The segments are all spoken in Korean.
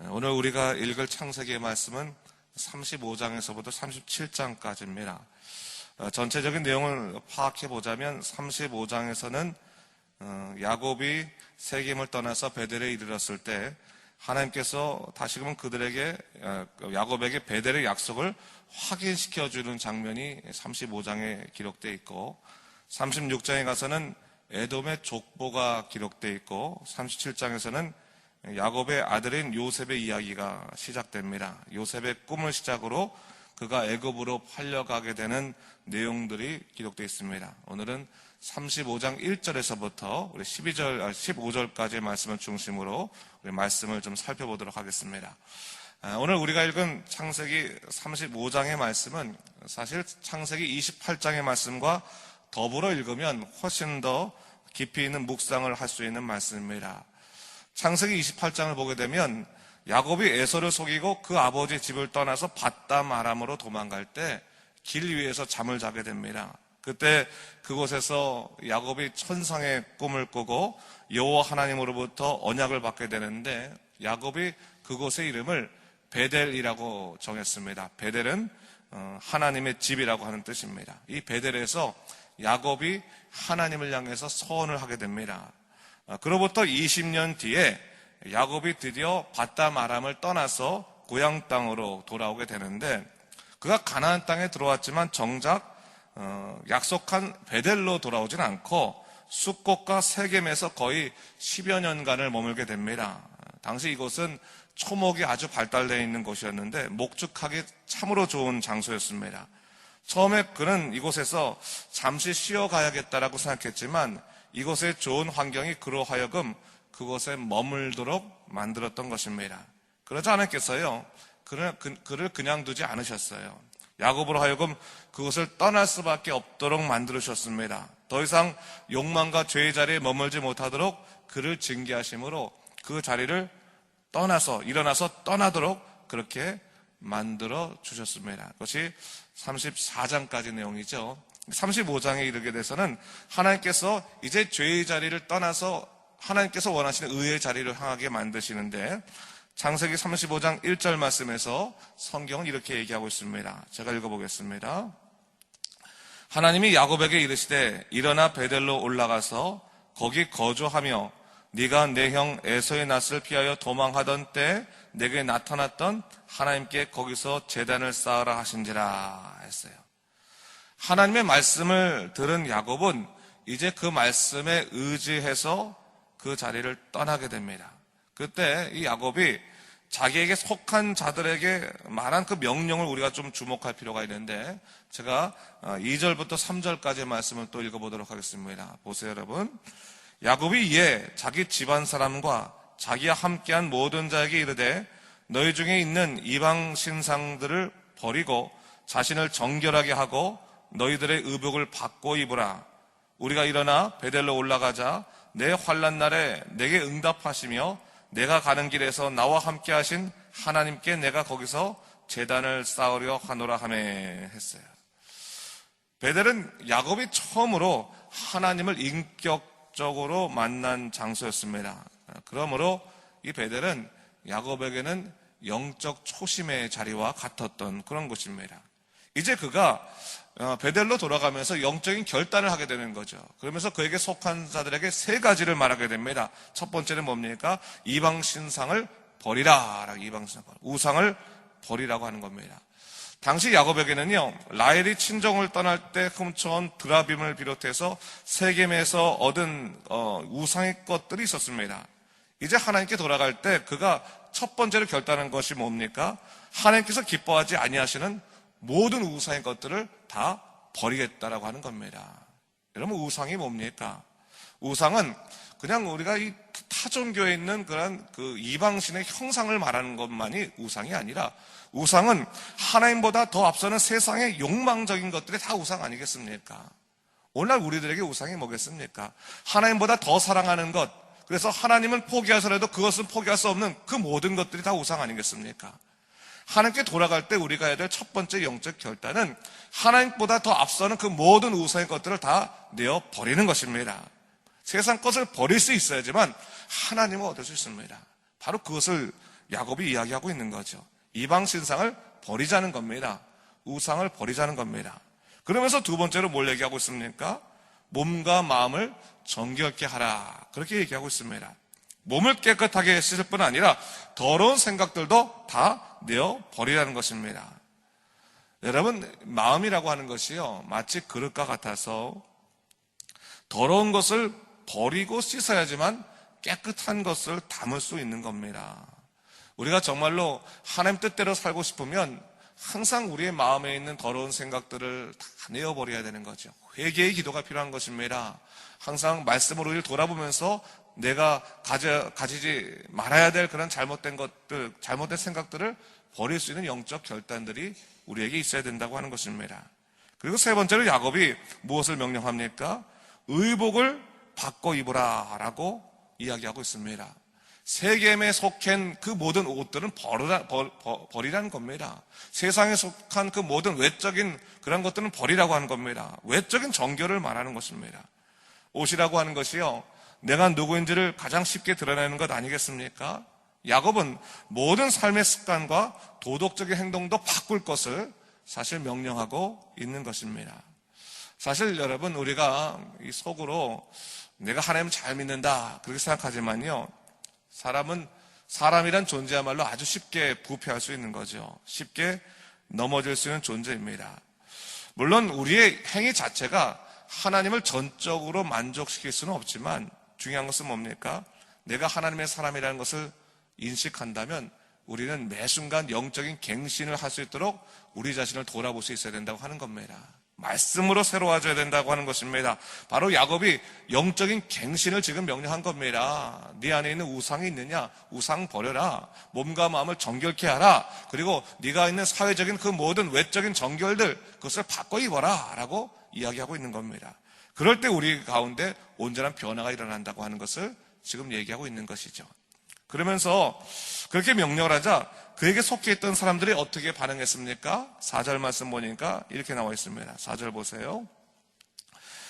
오늘 우리가 읽을 창세기의 말씀은 35장에서부터 37장까지입니다. 어, 전체적인 내용을 파악해 보자면 35장에서는 어, 야곱이 세겜을 떠나서 베델에 이르렀을 때 하나님께서 다시금 그들에게 어, 야곱에게 베델의 약속을 확인시켜 주는 장면이 35장에 기록되어 있고 36장에 가서는 에돔의 족보가 기록되어 있고 37장에서는 야곱의 아들인 요셉의 이야기가 시작됩니다. 요셉의 꿈을 시작으로 그가 애굽으로 팔려가게 되는 내용들이 기록되어 있습니다. 오늘은 35장 1절에서부터 우리 12절, 15절까지의 말씀을 중심으로 우리 말씀을 좀 살펴보도록 하겠습니다. 아, 오늘 우리가 읽은 창세기 35장의 말씀은 사실 창세기 28장의 말씀과 더불어 읽으면 훨씬 더 깊이 있는 묵상을 할 수 있는 말씀입니다. 창세기 28장을 보게 되면 야곱이 에서를 속이고 그 아버지 집을 떠나서 바담 아람으로 도망갈 때 길 위에서 잠을 자게 됩니다. 그때 그곳에서 야곱이 천상의 꿈을 꾸고 여호와 하나님으로부터 언약을 받게 되는데 야곱이 그곳의 이름을 베델이라고 정했습니다. 베델은 어, 하나님의 집이라고 하는 뜻입니다. 이 베델에서 야곱이 하나님을 향해서 서원을 하게 됩니다. 어, 그로부터 20년 뒤에 야곱이 드디어 바담 아람을 떠나서 고향 땅으로 돌아오게 되는데 그가 가나안 땅에 들어왔지만 정작 어, 약속한 베델로 돌아오진 않고 숫꽃과 세겜에서 거의 10여 년간을 머물게 됩니다. 당시 이곳은 초목이 아주 발달되어 있는 곳이었는데 목축하기 참으로 좋은 장소였습니다. 처음에 그는 이곳에서 잠시 쉬어가야겠다라고 생각했지만 이곳의 좋은 환경이 그로 하여금 그곳에 머물도록 만들었던 것입니다. 그러지 않았겠어요? 그를, 그, 그냥 두지 않으셨어요. 야곱으로 하여금 그것을 떠날 수밖에 없도록 만들으셨습니다. 더 이상 욕망과 죄의 자리에 머물지 못하도록 그를 징계하심으로 그 자리를 떠나서 일어나서 떠나도록 그렇게 만들어 주셨습니다. 그것이 34장까지 내용이죠. 35장에 이르게 돼서는 하나님께서 이제 죄의 자리를 떠나서 하나님께서 원하시는 의의 자리를 향하게 만드시는데 창세기 35장 1절 말씀에서 성경은 이렇게 얘기하고 있습니다. 제가 읽어보겠습니다. 하나님이 야곱에게 이르시되 일어나 베델로 올라가서 거기 거주하며 네가 내 형 에서의 낯을 피하여 도망하던 때 내게 나타났던 하나님께 거기서 재단을 쌓으라 하신지라 했어요. 하나님의 말씀을 들은 야곱은 이제 그 말씀에 의지해서 그 자리를 떠나게 됩니다. 그때 이 야곱이 자기에게 속한 자들에게 말한 그 명령을 우리가 좀 주목할 필요가 있는데 제가 2절부터 어, 3절까지의 말씀을 또 읽어보도록 하겠습니다. 보세요, 여러분. 야곱이 이에 자기 집안 사람과 자기와 함께한 모든 자에게 이르되 너희 중에 있는 이방 신상들을 버리고 자신을 정결하게 하고 너희들의 의복을 바꿔 입으라. 우리가 일어나 베델로 올라가자 내 환란 날에 내게 응답하시며 내가 가는 길에서 나와 함께 하신 하나님께 내가 거기서 재단을 쌓으려 하노라 하매 했어요. 베델은 야곱이 처음으로 하나님을 인격적으로 만난 장소였습니다. 그러므로 이 베델은 야곱에게는 영적 초심의 자리와 같았던 그런 곳입니다. 이제 그가 어, 베델로 돌아가면서 영적인 결단을 하게 되는 거죠. 그러면서 그에게 속한 자들에게 세 가지를 말하게 됩니다. 첫 번째는 뭡니까? 이방 신상을 버리라. 이방 신상 우상을 버리라고 하는 겁니다. 당시 야곱에게는요, 라헬이 친정을 떠날 때 훔쳐온 드라빔을 비롯해서 세겜에서 얻은 어, 우상의 것들이 있었습니다. 이제 하나님께 돌아갈 때 그가 첫 번째로 결단한 것이 뭡니까? 하나님께서 기뻐하지 아니하시는 모든 우상의 것들을 다 버리겠다라고 하는 겁니다. 여러분 우상이 뭡니까? 우상은 그냥 우리가 이 타종교에 있는 그런 그 이방신의 형상을 말하는 것만이 우상이 아니라 우상은 하나님보다 더 앞서는 세상의 욕망적인 것들이 다 우상 아니겠습니까? 오늘날 우리들에게 우상이 뭐겠습니까? 하나님보다 더 사랑하는 것, 그래서 하나님은 포기하서라도 그것은 포기할 수 없는 그 모든 것들이 다 우상 아니겠습니까? 하나님께 돌아갈 때 우리가 해야 될 첫 번째 영적 결단은 하나님보다 더 앞서는 그 모든 우상의 것들을 다 내어 버리는 것입니다. 세상 것을 버릴 수 있어야지만 하나님을 얻을 수 있습니다. 바로 그것을 야곱이 이야기하고 있는 거죠. 이방 신상을 버리자는 겁니다. 우상을 버리자는 겁니다. 그러면서 두 번째로 뭘 얘기하고 있습니까? 몸과 마음을 정결케 하라. 그렇게 얘기하고 있습니다. 몸을 깨끗하게 씻을 뿐 아니라 더러운 생각들도 다 내어 버리라는 것입니다. 여러분, 마음이라고 하는 것이요. 마치 그릇과 같아서 더러운 것을 버리고 씻어야지만 깨끗한 것을 담을 수 있는 겁니다. 우리가 정말로 하나님 뜻대로 살고 싶으면 항상 우리의 마음에 있는 더러운 생각들을 다 내어버려야 되는 거죠. 회개의 기도가 필요한 것입니다. 항상 말씀으로 돌아보면서 내가 가져, 가지지 말아야 될 그런 잘못된 것들, 잘못된 생각들을 버릴 수 있는 영적 결단들이 우리에게 있어야 된다고 하는 것입니다. 그리고 세 번째로 야곱이 무엇을 명령합니까? 의복을 바꿔 입으라 라고 이야기하고 있습니다. 세겜에 속한 그 모든 옷들은 버리라, 버, 버, 버리라는 겁니다. 세상에 속한 그 모든 외적인 그런 것들은 버리라고 하는 겁니다. 외적인 정결을 말하는 것입니다. 옷이라고 하는 것이요. 내가 누구인지를 가장 쉽게 드러내는 것 아니겠습니까? 야곱은 모든 삶의 습관과 도덕적인 행동도 바꿀 것을 사실 명령하고 있는 것입니다. 사실 여러분 우리가 이 속으로 내가 하나님 잘 믿는다 그렇게 생각하지만요. 사람은 사람이란 존재야말로 아주 쉽게 부패할 수 있는 거죠. 쉽게 넘어질 수 있는 존재입니다. 물론 우리의 행위 자체가 하나님을 전적으로 만족시킬 수는 없지만 중요한 것은 뭡니까? 내가 하나님의 사람이라는 것을 인식한다면 우리는 매 순간 영적인 갱신을 할 수 있도록 우리 자신을 돌아볼 수 있어야 된다고 하는 겁니다. 말씀으로 새로워져야 된다고 하는 것입니다. 바로 야곱이 영적인 갱신을 지금 명령한 겁니다. 네 안에 있는 우상이 있느냐? 우상 버려라. 몸과 마음을 정결케 하라. 그리고 네가 있는 사회적인 그 모든 외적인 정결들 그것을 바꿔 입어라라고 이야기하고 있는 겁니다. 그럴 때 우리 가운데 온전한 변화가 일어난다고 하는 것을 지금 얘기하고 있는 것이죠. 그러면서 그렇게 명령을 하자 그에게 속해 있던 사람들이 어떻게 반응했습니까? 4절 말씀 보니까 이렇게 나와 있습니다. 4절 보세요.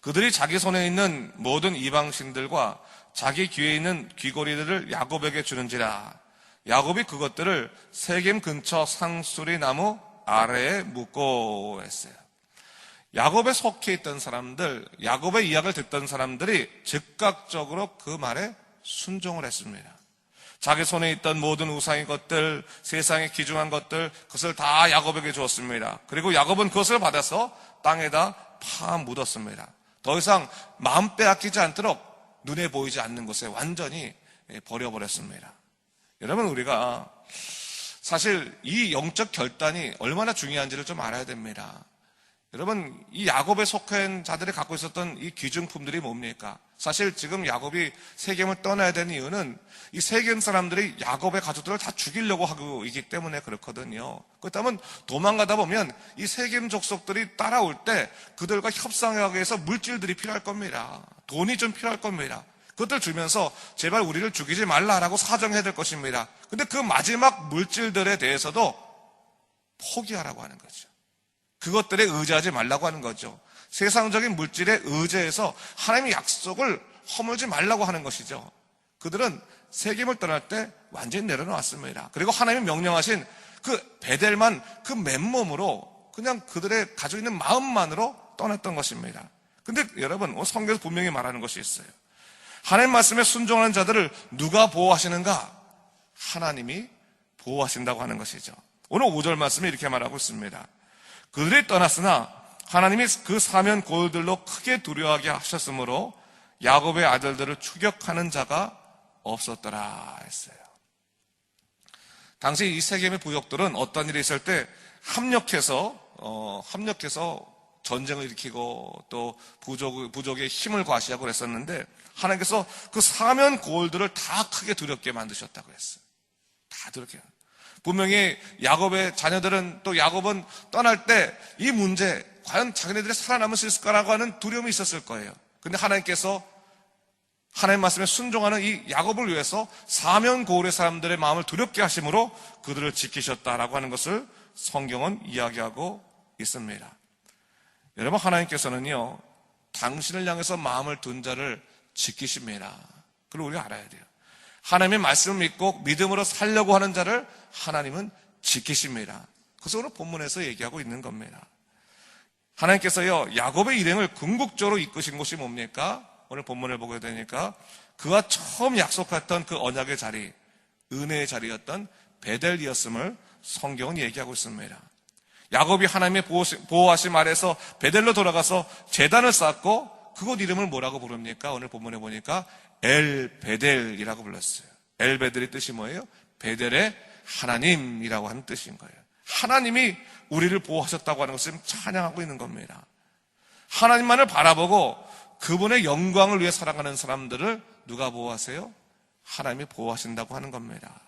그들이 자기 손에 있는 모든 이방신들과 자기 귀에 있는 귀고리들을 야곱에게 주는지라 야곱이 그것들을 세겜 근처 상수리 나무 아래에 묶고 했어요. 야곱에 속해 있던 사람들, 야곱의 이야기를 듣던 사람들이 즉각적으로 그 말에 순종을 했습니다. 자기 손에 있던 모든 우상의 것들, 세상에 기중한 것들, 그것을 다 야곱에게 주었습니다. 그리고 야곱은 그것을 받아서 땅에다 파 묻었습니다. 더 이상 마음 빼앗기지 않도록 눈에 보이지 않는 곳에 완전히 버려버렸습니다. 여러분, 우리가 사실 이 영적 결단이 얼마나 중요한지를 좀 알아야 됩니다. 여러분, 이 야곱에 속한 자들이 갖고 있었던 이 기중품들이 뭡니까? 사실 지금 야곱이 세겜을 떠나야 되는 이유는 이 세겜 사람들이 야곱의 가족들을 다 죽이려고 하고 있기 때문에 그렇거든요. 그렇다면 도망가다 보면 이 세겜 족속들이 따라올 때 그들과 협상하기 위해서 물질들이 필요할 겁니다. 돈이 좀 필요할 겁니다. 그것들 주면서 제발 우리를 죽이지 말라라고 사정해야 될 것입니다. 근데 그 마지막 물질들에 대해서도 포기하라고 하는 거죠. 그것들에 의지하지 말라고 하는 거죠. 세상적인 물질에 의지해서 하나님의 약속을 허물지 말라고 하는 것이죠. 그들은 세겜을 떠날 때 완전히 내려놓았습니다. 그리고 하나님이 명령하신 그 베델만 그 맨몸으로 그냥 그들의 가지고 있는 마음만으로 떠났던 것입니다. 근데 여러분, 성경에서 분명히 말하는 것이 있어요. 하나님 말씀에 순종하는 자들을 누가 보호하시는가? 하나님이 보호하신다고 하는 것이죠. 오늘 5절 말씀에 이렇게 말하고 있습니다. 그들이 떠났으나 하나님이 그 사면 골들로 크게 두려워하게 하셨으므로 야곱의 아들들을 추격하는 자가 없었더라 했어요. 당시 이 세겜의 부족들은 어떤 일이 있을 때 합력해서 어, 합력해서 전쟁을 일으키고 또 부족, 부족의 힘을 과시하고 그랬었는데 하나님께서 그 사면 고을들을 다 크게 두렵게 만드셨다고 했어요. 다 두렵게. 분명히 야곱의 자녀들은 또 야곱은 떠날 때 이 문제 과연 자기네들이 살아남을 수 있을까라고 하는 두려움이 있었을 거예요. 근데 하나님께서 하나님 말씀에 순종하는 이 야곱을 위해서 사면 고울의 사람들의 마음을 두렵게 하심으로 그들을 지키셨다라고 하는 것을 성경은 이야기하고 있습니다. 여러분 하나님께서는요 당신을 향해서 마음을 둔 자를 지키십니다. 그걸 우리가 알아야 돼요. 하나님의 말씀을 믿고 믿음으로 살려고 하는 자를 하나님은 지키십니다. 그래서 오늘 본문에서 얘기하고 있는 겁니다. 하나님께서요, 야곱의 일행을 궁극적으로 이끄신 곳이 뭡니까? 오늘 본문을 보게 되니까 그가 처음 약속했던 그 언약의 자리, 은혜의 자리였던 베델이었음을 성경은 얘기하고 있습니다. 야곱이 하나님의 보호하심 아래서 베델로 돌아가서 재단을 쌓고 그곳 이름을 뭐라고 부릅니까? 오늘 본문에 보니까 엘 베델이라고 불렀어요. 엘 베델의 뜻이 뭐예요? 베델의 하나님이라고 하는 뜻인 거예요. 하나님이 우리를 보호하셨다고 하는 것을 찬양하고 있는 겁니다. 하나님만을 바라보고 그분의 영광을 위해 살아가는 사람들을 누가 보호하세요? 하나님이 보호하신다고 하는 겁니다.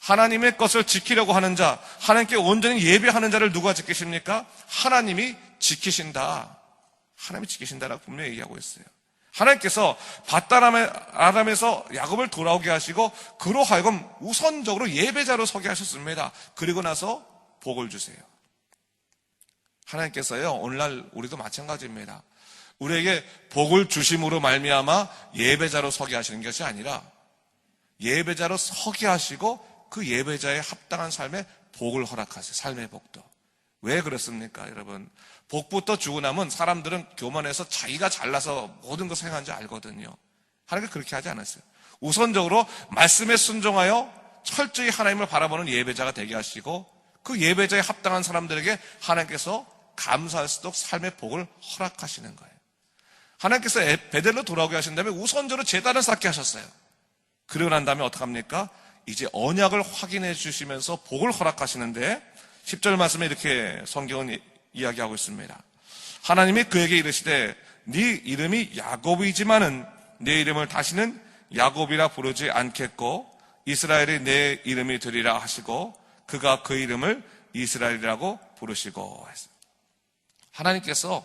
하나님의 것을 지키려고 하는 자, 하나님께 온전히 예배하는 자를 누가 지키십니까? 하나님이 지키신다. 하나님이 지키신다라고 분명히 얘기하고 있어요. 하나님께서 밧다람에서 야곱을 돌아오게 하시고 그로 하여금 우선적으로 예배자로 서게 하셨습니다. 그리고 나서 복을 주세요. 하나님께서요 오늘날 우리도 마찬가지입니다. 우리에게 복을 주심으로 말미암아 예배자로 서게 하시는 것이 아니라 예배자로 서게 하시고 그 예배자의 합당한 삶에 복을 허락하세요. 삶의 복도. 왜 그렇습니까, 여러분? 복부터 주고 나면 사람들은 교만해서 자기가 잘나서 모든 것을 행한 줄 알거든요. 하나님께 그렇게 하지 않았어요. 우선적으로 말씀에 순종하여 철저히 하나님을 바라보는 예배자가 되게 하시고 그 예배자에 합당한 사람들에게 하나님께서 감사할 수 있도록 삶의 복을 허락하시는 거예요. 하나님께서 베델로 돌아오게 하신 다음에 우선적으로 재단을 쌓게 하셨어요. 그러고 난 다음에 어떡합니까? 이제 언약을 확인해 주시면서 복을 허락하시는데 10절 말씀에 이렇게 성경은 이야기하고 있습니다. 하나님이 그에게 이르시되 네 이름이 야곱이지만은 내 이름을 다시는 야곱이라 부르지 않겠고 이스라엘이 내 이름이 되리라 하시고 그가 그 이름을 이스라엘이라고 부르시고 했습니다. 하나님께서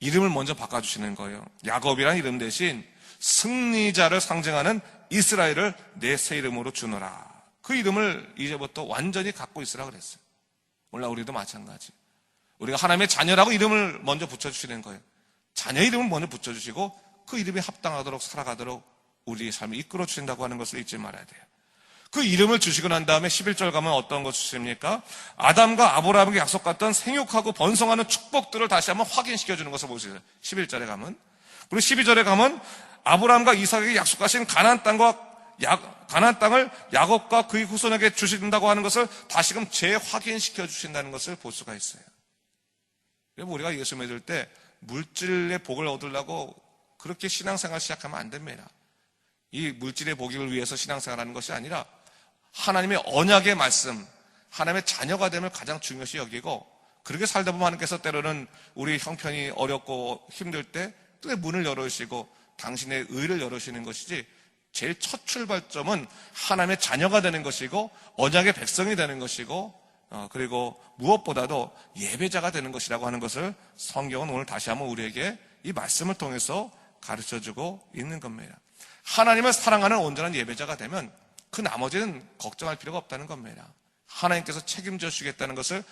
이름을 먼저 바꿔주시는 거예요. 야곱이란 이름 대신 승리자를 상징하는 이스라엘을 내 새 이름으로 주노라. 그 이름을 이제부터 완전히 갖고 있으라 그랬어요. 몰라 우리도 마찬가지. 우리가 하나님의 자녀라고 이름을 먼저 붙여주시는 거예요. 자녀 이름을 먼저 붙여주시고 그 이름에 합당하도록 살아가도록 우리의 삶을 이끌어 주신다고 하는 것을 잊지 말아야 돼요. 그 이름을 주시고 난 다음에 11절 가면 어떤 것 주십니까? 아담과 아브라함에게 약속했던 생육하고 번성하는 축복들을 다시 한번 확인시켜 주는 것을 보세요. 11절에 가면. 그리고 12절에 가면 아브라함과 이삭에게 약속하신 가나안 땅과 가나안 땅을 야곱과 그의 후손에게 주신다고 하는 것을 다시금 재확인시켜 주신다는 것을 볼 수가 있어요. 그래서 우리가 예수 믿을 때 물질의 복을 얻으려고 그렇게 신앙생활 시작하면 안 됩니다. 이 물질의 복을 위해서 신앙생활하는 것이 아니라 하나님의 언약의 말씀, 하나님의 자녀가 됨을 가장 중요시 여기고 그렇게 살다 보면 하나님께서 때로는 우리 형편이 어렵고 힘들 때 또 문을 열어주시고 당신의 의를 열어주시는 것이지 제일 첫 출발점은 하나님의 자녀가 되는 것이고 언약의 백성이 되는 것이고 어, 그리고 무엇보다도 예배자가 되는 것이라고 하는 것을 성경은 오늘 다시 한번 우리에게 이 말씀을 통해서 가르쳐주고 있는 겁니다. 하나님을 사랑하는 온전한 예배자가 되면 그 나머지는 걱정할 필요가 없다는 겁니다. 하나님께서 책임져 주시겠다는 것을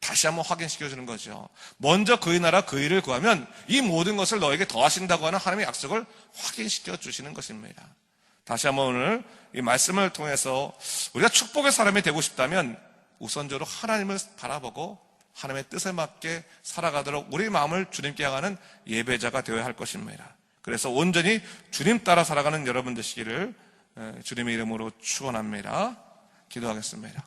다시 한번 확인시켜 주는 거죠. 먼저 그의 나라 그 일을 구하면 이 모든 것을 너에게 더하신다고 하는 하나님의 약속을 확인시켜 주시는 것입니다. 다시 한번 오늘 이 말씀을 통해서 우리가 축복의 사람이 되고 싶다면 우선적으로 하나님을 바라보고 하나님의 뜻에 맞게 살아가도록 우리 마음을 주님께 향하는 예배자가 되어야 할 것입니다. 그래서 온전히 주님 따라 살아가는 여러분 되시기를 주님의 이름으로 축원합니다. 기도하겠습니다.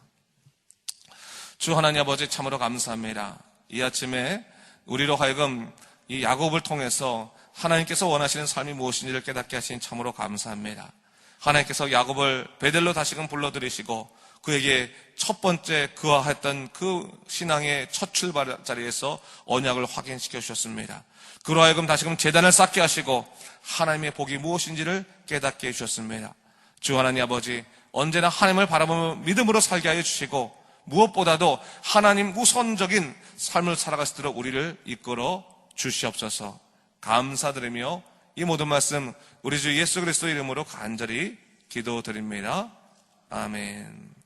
주 하나님 아버지 참으로 감사합니다. 이 아침에 우리로 하여금 이 야곱을 통해서 하나님께서 원하시는 삶이 무엇인지를 깨닫게 하신 참으로 감사합니다. 하나님께서 야곱을 베델로 다시금 불러들이시고 그에게 첫 번째 그와 했던 그 신앙의 첫 출발 자리에서 언약을 확인시켜 주셨습니다. 그로 하여금 다시금 재단을 쌓게 하시고 하나님의 복이 무엇인지를 깨닫게 해주셨습니다. 주 하나님 아버지 언제나 하나님을 바라보며 믿음으로 살게 하여 주시고 무엇보다도 하나님 우선적인 삶을 살아갈 수 있도록 우리를 이끌어 주시옵소서 감사드리며 이 모든 말씀 우리 주 예수 그리스도 이름으로 간절히 기도드립니다. 아멘.